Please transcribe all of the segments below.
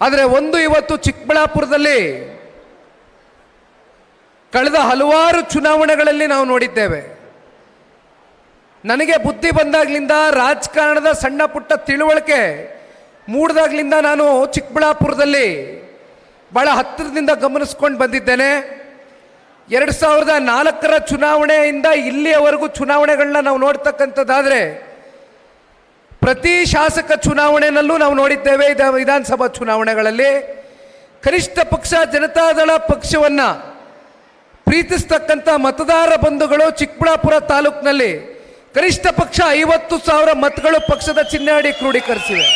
ಆದರೆ ಒಂದು ಇವತ್ತು ಚಿಕ್ಕಬಳ್ಳಾಪುರದಲ್ಲಿ ಕಳೆದ ಹಲವಾರು ಚುನಾವಣೆಗಳಲ್ಲಿ ನಾವು ನೋಡಿದ್ದೇವೆ. ನನಗೆ ಬುದ್ಧಿ ಬಂದಾಗ್ಲಿಂದ, ರಾಜಕಾರಣದ ಸಣ್ಣ ಪುಟ್ಟ ತಿಳುವಳಿಕೆ ಮೂಡ್ದಾಗ್ಲಿಂದ ನಾನು ಚಿಕ್ಕಬಳ್ಳಾಪುರದಲ್ಲಿ ಬಹಳ ಹತ್ತಿರದಿಂದ ಗಮನಿಸ್ಕೊಂಡು ಬಂದಿದ್ದೇನೆ. ಎರಡು ಸಾವಿರದ ನಾಲ್ಕರ ಚುನಾವಣೆಯಿಂದ ಇಲ್ಲಿಯವರೆಗೂ ಚುನಾವಣೆಗಳನ್ನ ನಾವು ನೋಡ್ತಕ್ಕಂಥದ್ದಾದರೆ ಪ್ರತಿ ಶಾಸಕ ಚುನಾವಣೆಯಲ್ಲೂ ನಾವು ನೋಡಿದ್ದೇವೆ ಇದ ವಿಧಾನಸಭಾ ಚುನಾವಣೆಗಳಲ್ಲಿ ಕನಿಷ್ಠ ಪಕ್ಷ ಜನತಾದಳ ಪಕ್ಷವನ್ನು ಪ್ರೀತಿಸ್ತಕ್ಕಂಥ ಮತದಾರ ಬಂಧುಗಳು ಚಿಕ್ಕಬಳ್ಳಾಪುರ ತಾಲೂಕಿನಲ್ಲಿ ಕನಿಷ್ಠ ಪಕ್ಷ ಐವತ್ತು ಸಾವಿರ ಮತಗಳು ಪಕ್ಷದ ಚಿಹ್ನಾಡಿ ಕ್ರೋಢೀಕರಿಸಿವೆ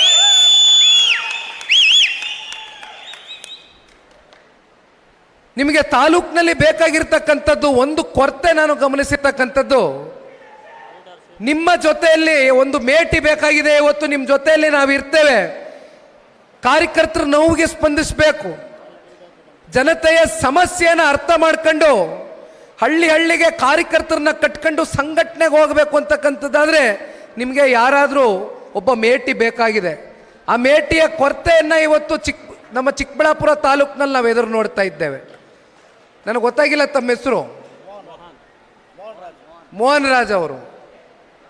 ನಿಮಗೆ ತಾಲೂಕಿನಲ್ಲಿ ಬೇಕಾಗಿರ್ತಕ್ಕಂಥದ್ದು ಒಂದು ಕೊರತೆ ನಾನು ಗಮನಿಸಿರ್ತಕ್ಕಂಥದ್ದು ನಿಮ್ಮ ಜೊತೆಯಲ್ಲಿ ಒಂದು ಮೇಟಿ ಬೇಕಾಗಿದೆ, ಇವತ್ತು ನಿಮ್ಮ ಜೊತೆಯಲ್ಲಿ ನಾವು ಇರ್ತೇವೆ. ಕಾರ್ಯಕರ್ತರ ನೋವಿಗೆ ಸ್ಪಂದಿಸಬೇಕು. ಜನತೆಯ ಸಮಸ್ಯೆಯನ್ನು ಅರ್ಥ ಮಾಡ್ಕೊಂಡು ಹಳ್ಳಿ ಹಳ್ಳಿಗೆ ಕಾರ್ಯಕರ್ತರನ್ನ ಕಟ್ಕೊಂಡು ಸಂಘಟನೆಗೆ ಹೋಗಬೇಕು ಅಂತಕ್ಕಂಥದ್ದಾದರೆ ನಿಮಗೆ ಯಾರಾದರೂ ಒಬ್ಬ ಮೇಟಿ ಬೇಕಾಗಿದೆ. ಆ ಮೇಟಿಯ ಕೊರತೆಯನ್ನು ಇವತ್ತು ಚಿಕ್ಕ ನಮ್ಮ ಚಿಕ್ಕಬಳ್ಳಾಪುರ ತಾಲೂಕಿನಲ್ಲಿ ನಾವು ಎದುರು ನೋಡ್ತಾ ಇದ್ದೇವೆ. ನನಗೆ ಗೊತ್ತಾಗಿಲ್ಲ ತಮ್ಮ ಹೆಸರು. ಮೋಹನ್ ರಾಜ್ ಅವರು.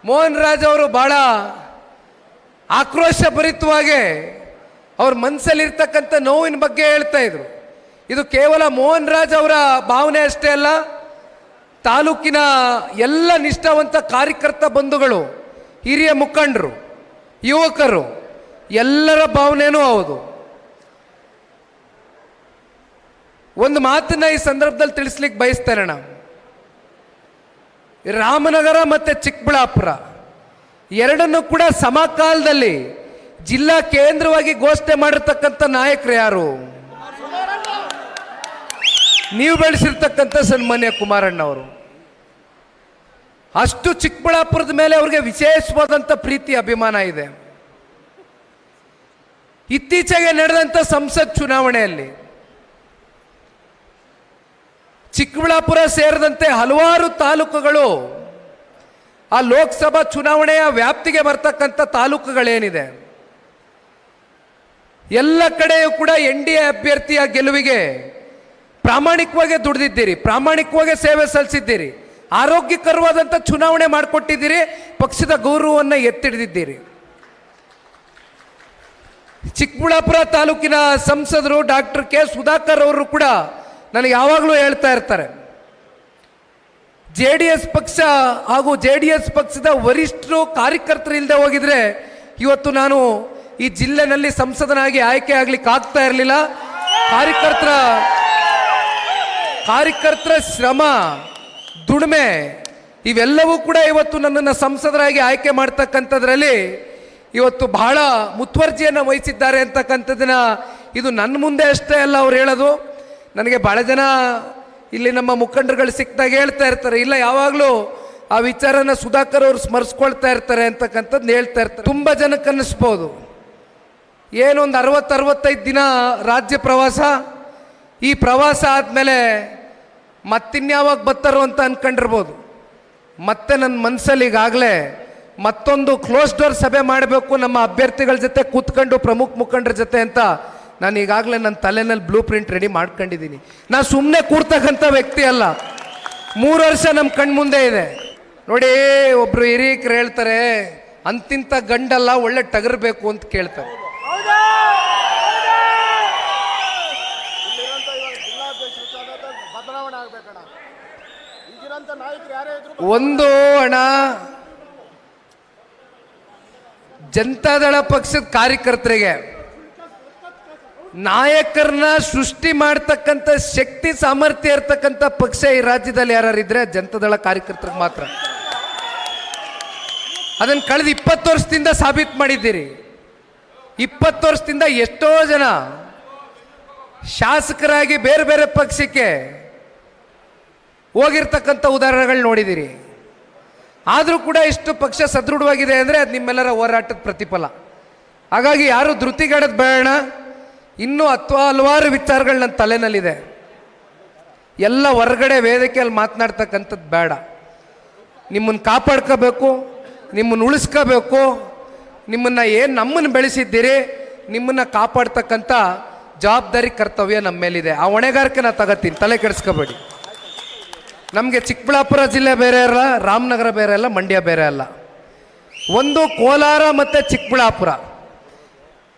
ಮೋಹನ್ ರಾಜ್ ಅವರು ಬಹಳ ಆಕ್ರೋಶ ಭರಿತವಾಗಿ ಅವ್ರ ಮನಸ್ಸಲ್ಲಿರ್ತಕ್ಕಂಥ ನೋವಿನ ಬಗ್ಗೆ ಹೇಳ್ತಾ ಇದ್ರು. ಇದು ಕೇವಲ ಮೋಹನ್ ರಾಜ್ ಅವರ ಭಾವನೆ ಅಷ್ಟೇ ಅಲ್ಲ, ತಾಲೂಕಿನ ಎಲ್ಲ ನಿಷ್ಠಾವಂತ ಕಾರ್ಯಕರ್ತ ಬಂಧುಗಳು, ಹಿರಿಯ ಮುಖಂಡರು, ಯುವಕರು, ಎಲ್ಲರ ಭಾವನೆಯೂ ಹೌದು. ಒಂದು ಮಾತನ್ನ ಈ ಸಂದರ್ಭದಲ್ಲಿ ತಿಳಿಸ್ಲಿಕ್ಕೆ ಬಯಸ್ತೇನೆ ನಾವು ರಾಮನಗರ ಮತ್ತು ಚಿಕ್ಕಬಳ್ಳಾಪುರ. ಎರಡನ್ನು ಕೂಡ ಸಮಕಾಲದಲ್ಲಿ ಜಿಲ್ಲಾ ಕೇಂದ್ರವಾಗಿ ಘೋಷಣೆ ಮಾಡಿರ್ತಕ್ಕಂಥ ನಾಯಕರು ಯಾರು? ನೀವು ಬೆಳೆಸಿರ್ತಕ್ಕಂಥ ಸನ್ಮಾನ್ಯ ಕುಮಾರಣ್ಣ ಅವರು ಅಷ್ಟು ಚಿಕ್ಕಬಳ್ಳಾಪುರದ ಮೇಲೆ ಅವ್ರಿಗೆ ವಿಶೇಷವಾದಂಥ ಪ್ರೀತಿ, ಅಭಿಮಾನ ಇದೆ. ಇತ್ತೀಚೆಗೆ ನಡೆದಂಥ ಸಂಸತ್ ಚುನಾವಣೆಯಲ್ಲಿ ಚಿಕ್ಕಬಳ್ಳಾಪುರ ಸೇರಿದಂತೆ ಹಲವಾರು ತಾಲೂಕುಗಳು ಆ ಲೋಕಸಭಾ ಚುನಾವಣೆಯ ವ್ಯಾಪ್ತಿಗೆ ಬರ್ತಕ್ಕಂಥ ತಾಲೂಕುಗಳೇನಿದೆ. ಎಲ್ಲ ಕಡೆಯೂ ಕೂಡ ಎನ್ ಡಿ ಎ ಅಭ್ಯರ್ಥಿಯ ಗೆಲುವಿಗೆ ಪ್ರಾಮಾಣಿಕವಾಗಿ ದುಡಿದಿದ್ದೀರಿ, ಪ್ರಾಮಾಣಿಕವಾಗಿ ಸೇವೆ ಸಲ್ಲಿಸಿದ್ದೀರಿ, ಆರೋಗ್ಯಕರವಾದಂಥ ಚುನಾವಣೆ ಮಾಡಿಕೊಟ್ಟಿದ್ದೀರಿ, ಪಕ್ಷದ ಗೌರವವನ್ನು ಎತ್ತಿಡಿದಿದ್ದೀರಿ. ಚಿಕ್ಕಬಳ್ಳಾಪುರ ತಾಲೂಕಿನ ಸಂಸದರು ಡಾಕ್ಟರ್ ಕೆ ಸುಧಾಕರ್ ಅವರು ಕೂಡ ನನಗೆ ಯಾವಾಗಲೂ ಹೇಳ್ತಾ ಇರ್ತಾರೆ, ಜೆ ಡಿ ಎಸ್ ಪಕ್ಷ ಹಾಗೂ ಜೆ ಡಿ ಎಸ್ ಪಕ್ಷದ ವರಿಷ್ಠರು ಕಾರ್ಯಕರ್ತರು ಇಲ್ಲದೆ ಹೋಗಿದ್ರೆ ಇವತ್ತು ನಾನು ಈ ಜಿಲ್ಲೆನಲ್ಲಿ ಸಂಸದನಾಗಿ ಆಯ್ಕೆ ಆಗ್ಲಿಕ್ಕೆ ಆಗ್ತಾ ಇರಲಿಲ್ಲ. ಕಾರ್ಯಕರ್ತರ ಕಾರ್ಯಕರ್ತರ ಶ್ರಮ, ದುಡಿಮೆ, ಇವೆಲ್ಲವೂ ಕೂಡ ಇವತ್ತು ನನ್ನನ್ನು ಸಂಸದರಾಗಿ ಆಯ್ಕೆ ಮಾಡ್ತಕ್ಕಂಥದ್ರಲ್ಲಿ ಇವತ್ತು ಬಹಳ ಮುತುವರ್ಜಿಯನ್ನು ವಹಿಸಿದ್ದಾರೆ ಅಂತಕ್ಕಂಥದ್ದನ್ನ ಇದು ನನ್ನ ಮುಂದೆ ಅಷ್ಟೇ ಅಲ್ಲ ಅವ್ರು ಹೇಳೋದು. ನನಗೆ ಬಹಳ ಜನ ಇಲ್ಲಿ ನಮ್ಮ ಮುಖಂಡರುಗಳು ಸಿಕ್ಕಿದಾಗ ಹೇಳ್ತಾ ಇರ್ತಾರೆ, ಇಲ್ಲ, ಯಾವಾಗಲೂ ಆ ವಿಚಾರನ ಸುಧಾಕರ್ ಅವರು ಸ್ಮರಿಸ್ಕೊಳ್ತಾ ಇರ್ತಾರೆ ಅಂತಕ್ಕಂಥದ್ದು ಹೇಳ್ತಾ ಇರ್ತಾರೆ. ತುಂಬ ಜನಕ್ಕೆ ಅನ್ನಿಸ್ಬೋದು. ಏನೊಂದು ಅರವತ್ತು, ಅರವತ್ತೈದು ದಿನ ರಾಜ್ಯ ಪ್ರವಾಸ, ಈ ಪ್ರವಾಸ ಆದಮೇಲೆ ಮತ್ತಿನ್ಯಾವಾಗ ಬರ್ತಾರೋ ಅಂತ ಅಂದ್ಕೊಂಡಿರ್ಬೋದು ಮತ್ತೆ ನನ್ನ ಮನಸ್ಸಲ್ಲಿ ಈಗಾಗಲೇ ಮತ್ತೊಂದು ಕ್ಲೋಸ್ ಡೋರ್ ಸಭೆ ಮಾಡಬೇಕು ನಮ್ಮ ಅಭ್ಯರ್ಥಿಗಳ ಜೊತೆ ಕೂತ್ಕೊಂಡು ಪ್ರಮುಖ ಮುಖಂಡರ ಜೊತೆ ಅಂತ ನಾನು ಈಗಾಗಲೇ ನನ್ನ ತಲೆನಲ್ಲಿ ಬ್ಲೂ ಪ್ರಿಂಟ್ ರೆಡಿ ಮಾಡ್ಕೊಂಡಿದ್ದೀನಿ. ನಾನು ಸುಮ್ಮನೆ ಕೂರ್ತಕ್ಕಂಥ ವ್ಯಕ್ತಿ ಅಲ್ಲ. ಮೂರು ವರ್ಷ ನಮ್ಮ ಕಣ್ಣು ಮುಂದೆ ಇದೆ. ನೋಡಿ ಒಬ್ಬರು ಹಿರಿಯಕ್ರು ಹೇಳ್ತಾರೆ, ಅಂತಿಂತ ಗಂಡಲ್ಲ, ಒಳ್ಳೆ ಟಗರ್ಬೇಕು ಅಂತ ಕೇಳ್ತಾರೆ. ಒಂದು ಅಣ್ಣ ಜನತಾದಳ ಪಕ್ಷದ ಕಾರ್ಯಕರ್ತರಿಗೆ ನಾಯಕರನ್ನ ಸೃಷ್ಟಿ ಮಾಡ್ತಕ್ಕಂಥ ಶಕ್ತಿ ಸಾಮರ್ಥ್ಯ ಇರ್ತಕ್ಕಂಥ ಪಕ್ಷ ಈ ರಾಜ್ಯದಲ್ಲಿ ಯಾರು ಇದ್ರೆ ಜನತಾದಳ ಕಾರ್ಯಕರ್ತರಿಗೆ ಮಾತ್ರ. ಅದನ್ನು ಕಳೆದ ಇಪ್ಪತ್ತು ವರ್ಷದಿಂದ ಸಾಬೀತು ಮಾಡಿದ್ದೀರಿ. ಇಪ್ಪತ್ತು ವರ್ಷದಿಂದ ಎಷ್ಟೋ ಜನ ಶಾಸಕರಾಗಿ ಬೇರೆ ಬೇರೆ ಪಕ್ಷಕ್ಕೆ ಹೋಗಿರ್ತಕ್ಕಂಥ ಉದಾಹರಣೆಗಳು ನೋಡಿದ್ದೀರಿ. ಆದರೂ ಕೂಡ ಇಷ್ಟು ಪಕ್ಷ ಸದೃಢವಾಗಿದೆ ಅಂದರೆ ಅದು ನಿಮ್ಮೆಲ್ಲರ ಹೋರಾಟದ ಪ್ರತಿಫಲ. ಹಾಗಾಗಿ ಯಾರು ಧೃತಿಗಡದ್ ಬೇಡ. ಇನ್ನೂ ಅಥವಾ ಹಲವಾರು ವಿಚಾರಗಳು ನನ್ನ ತಲೆನಲ್ಲಿದೆ. ಎಲ್ಲ ಹೊರಗಡೆ ವೇದಿಕೆಯಲ್ಲಿ ಮಾತನಾಡ್ತಕ್ಕಂಥದ್ದು ಬೇಡ. ನಿಮ್ಮನ್ನು ಕಾಪಾಡ್ಕೋಬೇಕು, ನಿಮ್ಮನ್ನು ಉಳಿಸ್ಕೋಬೇಕು, ನಿಮ್ಮನ್ನು ಏನು ನಮ್ಮನ್ನು ಬೆಳೆಸಿದ್ದೀರಿ, ನಿಮ್ಮನ್ನು ಕಾಪಾಡ್ತಕ್ಕಂಥ ಜವಾಬ್ದಾರಿ, ಕರ್ತವ್ಯ ನಮ್ಮ ಮೇಲಿದೆ. ಆ ಹೊಣೆಗಾರಿಕೆ ನಾನು ತಗೋತೀನಿ. ತಲೆ ಕೆಡಿಸ್ಕೋಬೇಡಿ. ನಮಗೆ ಚಿಕ್ಕಬಳ್ಳಾಪುರ ಜಿಲ್ಲೆ ಬೇರೆ ಅಲ್ಲ, ರಾಮನಗರ ಬೇರೆ ಅಲ್ಲ, ಮಂಡ್ಯ ಬೇರೆ ಅಲ್ಲ. ಒಂದು ಕೋಲಾರ ಮತ್ತು ಚಿಕ್ಕಬಳ್ಳಾಪುರ.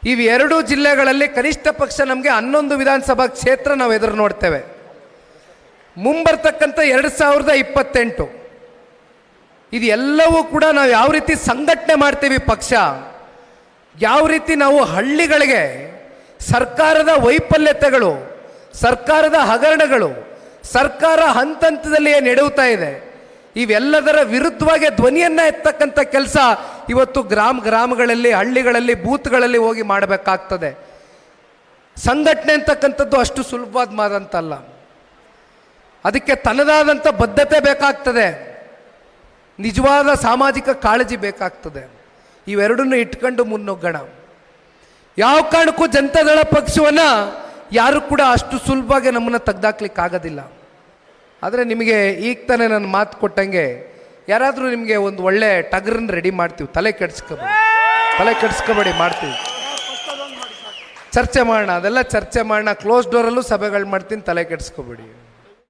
ಇವೆರಡು ಜಿಲ್ಲೆಗಳಲ್ಲಿ ಕನಿಷ್ಠ ಪಕ್ಷ ನಮಗೆ ಹನ್ನೊಂದು ವಿಧಾನಸಭಾ ಕ್ಷೇತ್ರ ನಾವು ಎದುರು ನೋಡ್ತೇವೆ. ಮುಂಬರ್ತಕ್ಕಂಥ ಎರಡು ಸಾವಿರದ ಇಪ್ಪತ್ತೆಂಟು. ಇದೆಲ್ಲವೂ ಕೂಡ ನಾವು ಯಾವ ರೀತಿ ಸಂಘಟನೆ ಮಾಡ್ತೀವಿ ಪಕ್ಷ, ಯಾವ ರೀತಿ ನಾವು ಹಳ್ಳಿಗಳಿಗೆ ಸರ್ಕಾರದ ವೈಫಲ್ಯತೆಗಳು, ಸರ್ಕಾರದ ಹಗರಣಗಳು, ಸರ್ಕಾರ ಹಂತ ಹಂತದಲ್ಲಿ ಏನು ಇದೆ. ಇವೆಲ್ಲದರ ವಿರುದ್ಧವಾಗಿ ಧ್ವನಿಯನ್ನ ಎತ್ತಕ್ಕಂಥ ಕೆಲಸ ಇವತ್ತು ಗ್ರಾಮ ಗ್ರಾಮಗಳಲ್ಲಿ, ಹಳ್ಳಿಗಳಲ್ಲಿ, ಬೂತ್ಗಳಲ್ಲಿ ಹೋಗಿ ಮಾಡಬೇಕಾಗ್ತದೆ. ಸಂಘಟನೆ ಅಂತಕ್ಕಂಥದ್ದು ಅಷ್ಟು ಸುಲಭವಾದ ಮಾದಂತಲ್ಲ. ಅದಕ್ಕೆ ತನ್ನದಾದಂಥ ಬದ್ಧತೆ ಬೇಕಾಗ್ತದೆ. ನಿಜವಾದ ಸಾಮಾಜಿಕ ಕಾಳಜಿ ಬೇಕಾಗ್ತದೆ. ಇವೆರಡನ್ನು ಇಟ್ಕೊಂಡು ಮುನ್ನುಗ್ಗಣ. ಯಾವ ಕಾರಣಕ್ಕೂ ಜನತಾದಳ ಪಕ್ಷವನ್ನು ಯಾರು ಕೂಡ ಅಷ್ಟು ಸುಲಭವಾಗಿ ನಮ್ಮನ್ನು ತೆಗ್ದಾಕ್ಲಿಕ್ಕೆ ಆಗೋದಿಲ್ಲ ಆದರೆ ನಿಮಗೆ ಈಗ ತಾನೇ ನಾನು ಮಾತು ಕೊಟ್ಟಂಗೆ ಯಾರಾದರೂ ನಿಮಗೆ ಒಂದು ಒಳ್ಳೆ ಟಗರನ್ನ ರೆಡಿ ಮಾಡ್ತೀವಿ, ತಲೆ ಕೆಡಿಸ್ಕೋಬೇಡಿ. ತಲೆ ಕೆಡಿಸ್ಕೋಬೇಡಿ, ಮಾಡ್ತೀವಿ. ಚರ್ಚೆ ಮಾಡೋಣ, ಅದೆಲ್ಲ ಚರ್ಚೆ ಮಾಡೋಣ ಕ್ಲೋಸ್ ಡೋರಲ್ಲೂ ಸಭೆಗಳು ಮಾಡ್ತೀನಿ, ತಲೆ ಕೆಡಿಸ್ಕೋಬೇಡಿ.